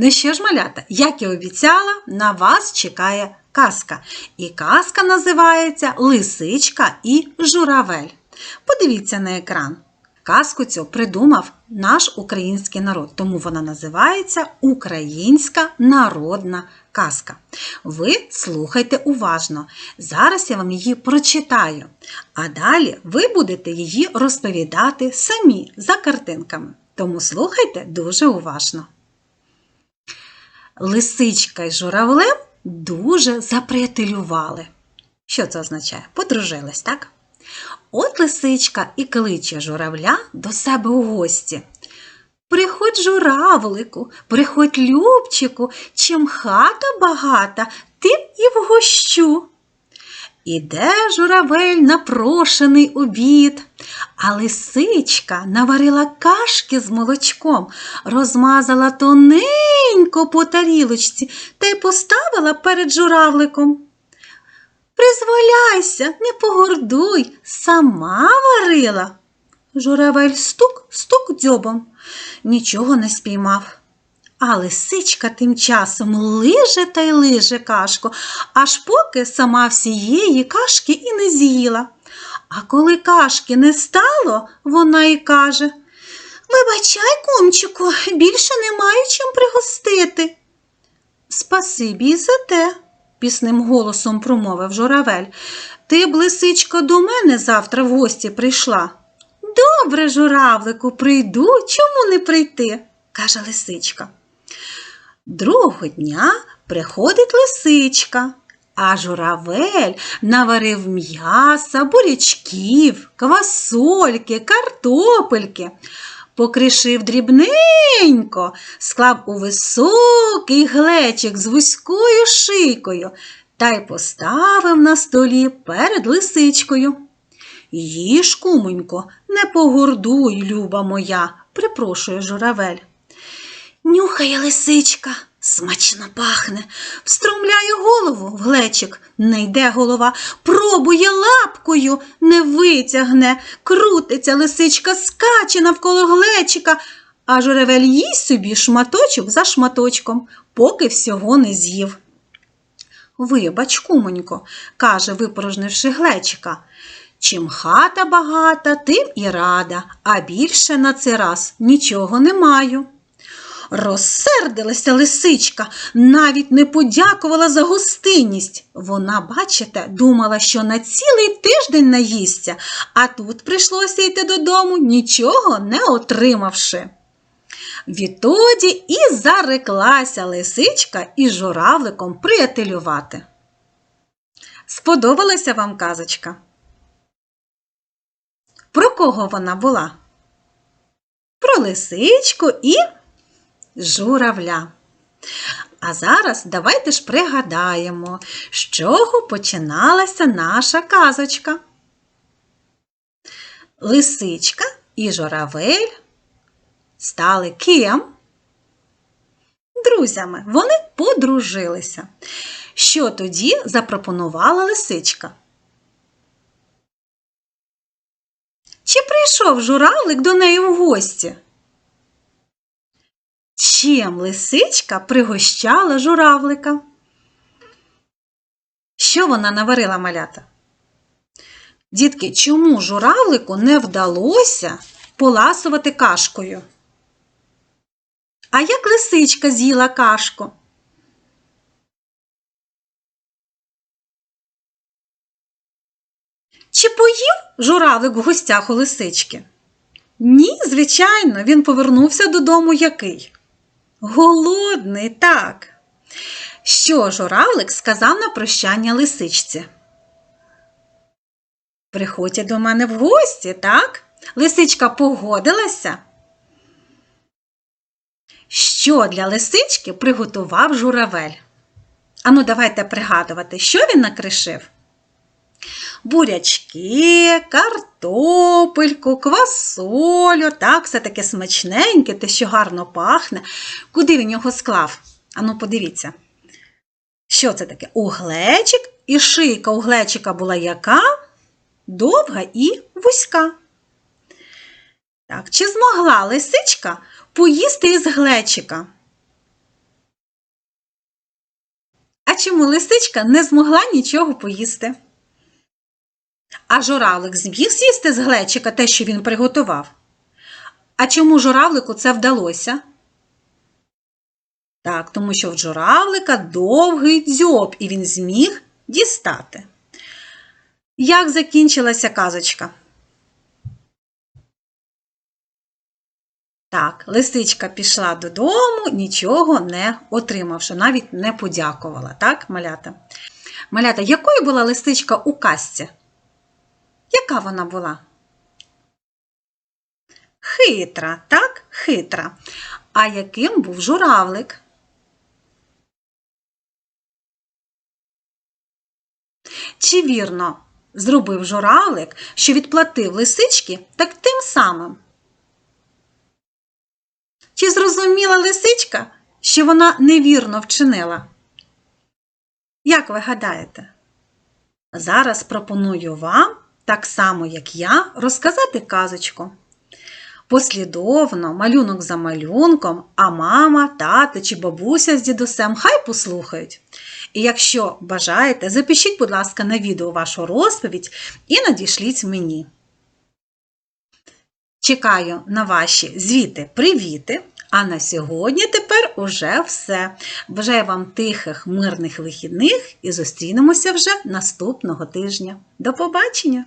Ну що ж, малята, як і обіцяла, на вас чекає казка. І казка називається Лисичка і журавель. Подивіться на екран. Казку цю придумав наш український народ, тому вона називається Українська народна казка. Ви слухайте уважно. Зараз я вам її прочитаю, а далі ви будете її розповідати самі за картинками. Тому слухайте дуже уважно. Лисичка й журавлем дуже заприятелювали. Що це означає? Подружились, так? От лисичка і кличе журавля до себе у гості. Приходь журавлику, приходь любчику, чим хата багата, тим і вгощу. Іде журавель на прошений обід, а лисичка наварила кашки з молочком, розмазала тоненько по тарілочці та й поставила перед журавликом. Призволяйся, не погордуй, сама варила. Журавель стук, стук дзьобом, нічого не спіймав. А лисичка тим часом лиже та й лиже кашку, аж поки сама всієї кашки і не з'їла. А коли кашки не стало, вона й каже Вибачай, кумчику, більше не маю чим пригостити. Спасибі й за те, пісним голосом промовив журавель. Ти б, лисичко, до мене завтра в гості прийшла. Добре, журавлику, прийду, чому не прийти? каже лисичка. Другого дня приходить лисичка, а журавель наварив м'яса, бурячків, квасольки, картопельки, покришив дрібненько, склав у високий глечик з вузькою шийкою та й поставив на столі перед лисичкою. Їж, кумонько, не погордуй, люба моя, припрошує журавель. Нюхає лисичка, смачно пахне, встромляє голову в глечик, не йде голова, пробує лапкою, не витягне, крутиться лисичка, скаче навколо глечика, а журавель їсть собі шматочок за шматочком, поки всього не з'їв. Вибач, кумонько, каже, випорожнивши глечика. Чим хата багата, тим і рада, а більше на цей раз нічого не маю. Розсердилася лисичка, навіть не подякувала за гостинність. Вона, бачите, думала, що на цілий тиждень наїсться, а тут прийшлося йти додому, нічого не отримавши. Відтоді і зареклася лисичка із журавликом приятелювати. Сподобалася вам казочка? Про кого вона була? Про лисичку і журавля. А зараз давайте ж пригадаємо, з чого починалася наша казочка. Лисичка і журавель стали ким? Друзями. Вони подружилися. Що тоді запропонувала лисичка? Чи прийшов журавлик до неї в гості? Чим лисичка пригощала журавлика? Що вона наварила малята? Дітки, чому журавлику не вдалося поласувати кашкою? А як лисичка з'їла кашку? Чи поїв журавлик в гостях у лисички? Ні, звичайно, він повернувся додому який? Голодний, так. Що журавлик сказав на прощання лисичці? Приходьте до мене в гості, так? Лисичка погодилася. Що для лисички приготував журавель? Ану, давайте пригадувати, що він накришив? Бурячки, картопельку, квасолю, так, все таке смачненьке, те, що гарно пахне. Куди він його склав? Ану, подивіться. Що це таке? Углечик, і шийка у глечика була яка? Довга і вузька. Так, чи змогла лисичка поїсти із глечика? А чому лисичка не змогла нічого поїсти? А журавлик зміг з'їсти з глечика те, що він приготував? А чому журавлику це вдалося? Так, тому що в журавлика довгий дзьоб, і він зміг дістати. Як закінчилася казочка? Так, лисичка пішла додому, нічого не отримавши, навіть не подякувала, так, малята? Малята, якою була лисичка у казці? Яка вона була? Хитра, так, хитра. А яким був журавлик? Чи вірно зробив журавлик, що відплатив лисички так тим самим? Чи зрозуміла лисичка, що вона невірно вчинила? Як ви гадаєте? Зараз пропоную вам, так само як я, розказати казочку. Послідовно, малюнок за малюнком, а мама, тато чи бабуся з дідусем хай послухають. І якщо бажаєте, запишіть, будь ласка, на відео вашу розповідь і надішліть мені. Чекаю на ваші звіти привіти. А на сьогодні тепер уже все. Бажаю вам тихих, мирних вихідних і зустрінемося вже наступного тижня. До побачення!